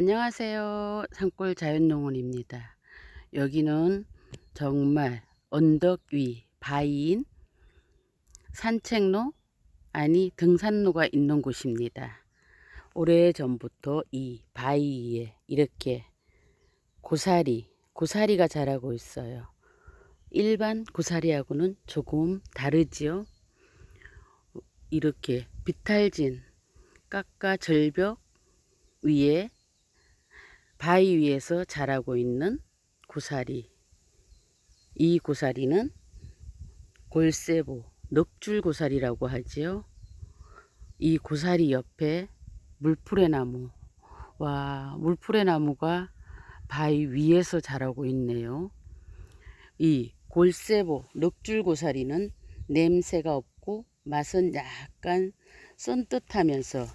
안녕하세요. 산골 자연농원입니다. 여기는 정말 언덕 위 바위인 산책로 아니 등산로가 있는 곳입니다. 오래전부터 이 바위 위에 이렇게 고사리, 고사리가 자라고 있어요. 일반 고사리하고는 조금 다르지요. 이렇게 비탈진 깎아 절벽 위에 바위 위에서 자라고 있는 고사리. 이 고사리는 골세보, 넉줄 고사리라고 하지요. 이 고사리 옆에 물풀의 나무. 와, 물풀의 나무가 바위 위에서 자라고 있네요. 이 골세보, 넉줄 고사리는 냄새가 없고 맛은 약간 썬뜻하면서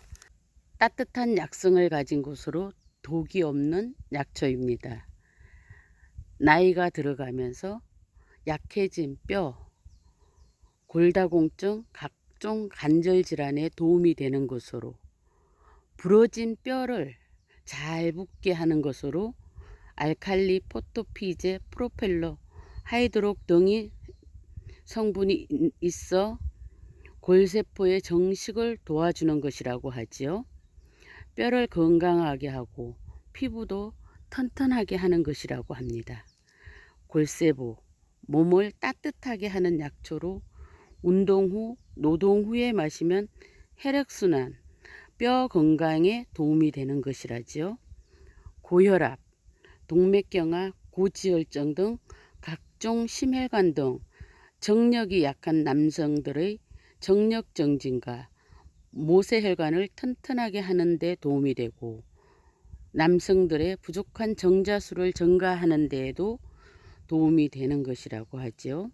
따뜻한 약성을 가진 곳으로 독이 없는 약초입니다. 나이가 들어가면서 약해진 뼈, 골다공증, 각종 관절 질환에 도움이 되는 것으로 부러진 뼈를 잘 붙게 하는 것으로 알칼리 포토피제 프로펠러 하이드록 등이 성분이 있어 골세포의 정식을 도와주는 것이라고 하지요. 뼈를 건강하게 하고 피부도 튼튼하게 하는 것이라고 합니다. 골세보, 몸을 따뜻하게 하는 약초로 운동 후, 노동 후에 마시면 혈액순환, 뼈 건강에 도움이 되는 것이라지요. 고혈압, 동맥경화, 고지혈증 등 각종 심혈관 등 정력이 약한 남성들의 정력 정진과 모세혈관을 튼튼하게 하는 데 도움이 되고 남성들의 부족한 정자수를 증가하는 데에도 도움이 되는 것이라고 하지요.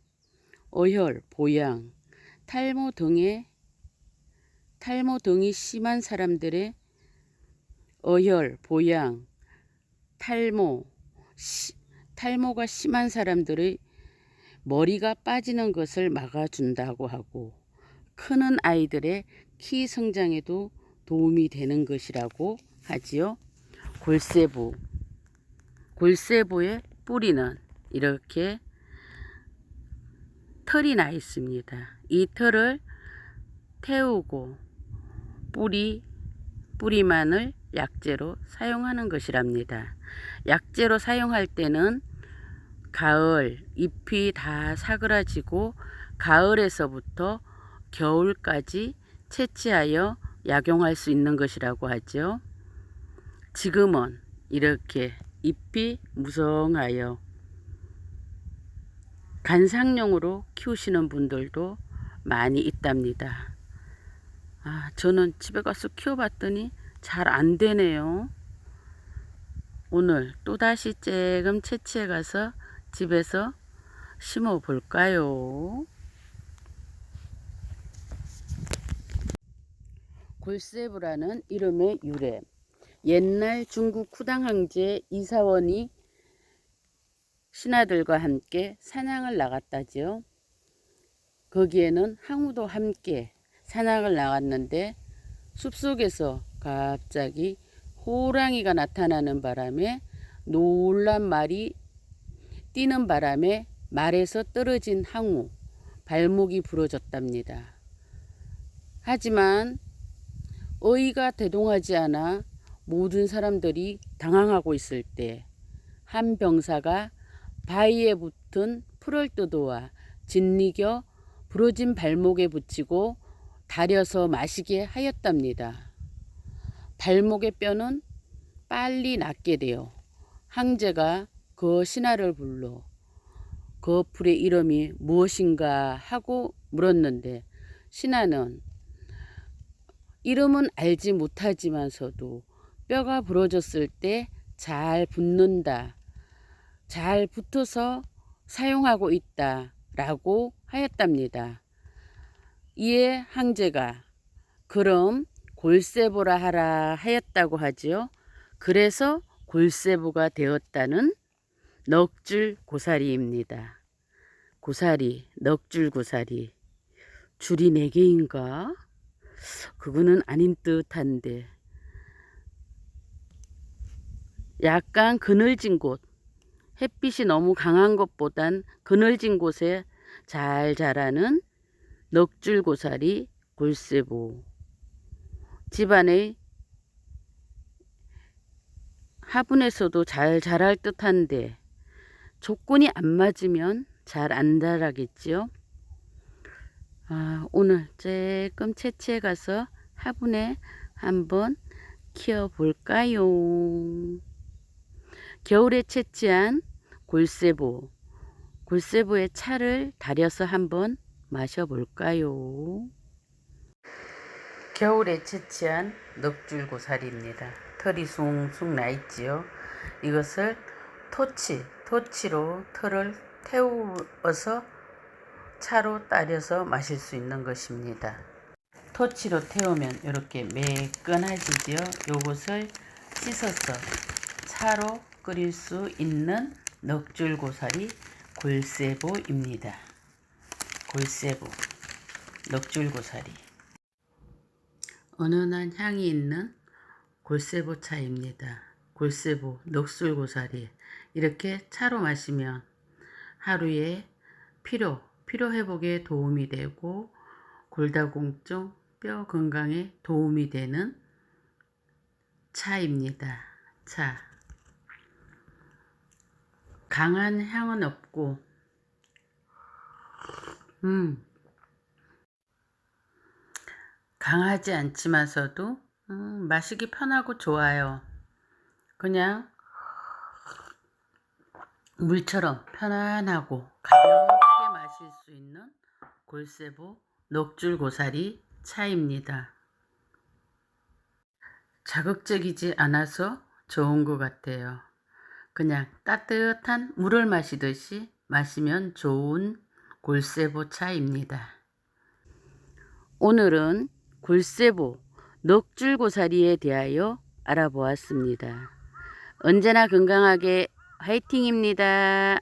어혈, 보양, 탈모 등의 탈모 등이 심한 사람들의 어혈, 보양, 탈모, 시, 탈모가 심한 사람들의 머리가 빠지는 것을 막아준다고 하고 크는 아이들의 키 성장에도 도움이 되는 것이라고 하지요. 골세보. 골세보의 뿌리는 이렇게 털이 나 있습니다. 이 털을 태우고 뿌리, 뿌리만을 약재로 사용하는 것이랍니다. 약재로 사용할 때는 가을 잎이 다 사그라지고 가을에서부터 겨울까지 채취하여 약용할 수 있는 것이라고 하죠. 지금은 이렇게 잎이 무성하여 간상용으로 키우시는 분들도 많이 있답니다. 아, 저는 집에 가서 키워봤더니 잘 안 되네요. 오늘 또다시 조금 채취해 가서 집에서 심어 볼까요? 골세브라는 이름의 유래. 옛날 중국 쿠당 황제 이사원이 신하들과 함께 사냥을 나갔다지요. 거기에는 항우도 함께 사냥을 나갔는데 숲속에서 갑자기 호랑이가 나타나는 바람에 놀란 말이 뛰는 바람에 말에서 떨어진 항우 발목이 부러졌답니다. 하지만 어이가 대동하지 않아 모든 사람들이 당황하고 있을 때 한 병사가 바위에 붙은 풀을 뜯어와 진리겨 부러진 발목에 붙이고 다려서 마시게 하였답니다. 발목의 뼈는 빨리 낫게 되어 황제가 그 신하를 불러 그 풀의 이름이 무엇인가 하고 물었는데 신하는 이름은 알지 못하지만서도 뼈가 부러졌을 때 잘 붙는다. 잘 붙어서 사용하고 있다. 라고 하였답니다. 이에 황제가 그럼 골세보라 하라 하였다고 하지요. 그래서 골세보가 되었다는 넉줄 고사리입니다. 고사리, 넉줄 고사리. 줄이 네 개인가? 그거는 아닌 듯한데 약간 그늘진 곳, 햇빛이 너무 강한 것보단 그늘진 곳에 잘 자라는 넉줄고사리 골세보. 집안의 화분에서도 잘 자랄 듯한데 조건이 안 맞으면 잘 안 자라겠지요. 아, 오늘 조금 채취해 가서 화분에 한번 키워 볼까요? 겨울에 채취한 골세보, 골세보의 차를 달여서 한번 마셔볼까요? 겨울에 채취한 넉줄고사리입니다. 털이 숭숭 나 있지요. 이것을 토치, 토치로 털을 태우어서 차로 따려서 마실 수 있는 것입니다. 토치로 태우면 이렇게 매끈해지지요. 요것을 씻어서 차로 끓일 수 있는 넉줄고사리 골세보입니다. 골세보, 넉줄고사리. 은은한 향이 있는 골세보 차입니다. 골세보, 넉술고사리. 이렇게 차로 마시면 하루에 피로, 피로 회복에 도움이 되고 골다공증, 뼈 건강에 도움이 되는 차입니다. 차. 강한 향은 없고, 음, 강하지 않지만서도 음, 마시기 편하고 좋아요. 그냥 물처럼 편안하고 가볍게 마실 수 있는 골세보 넉줄고사리 차입니다. 자극적이지 않아서 좋은 것 같아요. 그냥 따뜻한 물을 마시듯이 마시면 좋은 골세보 차입니다. 오늘은 골세보 넉줄고사리에 대하여 알아보았습니다. 언제나 건강하게 화이팅입니다.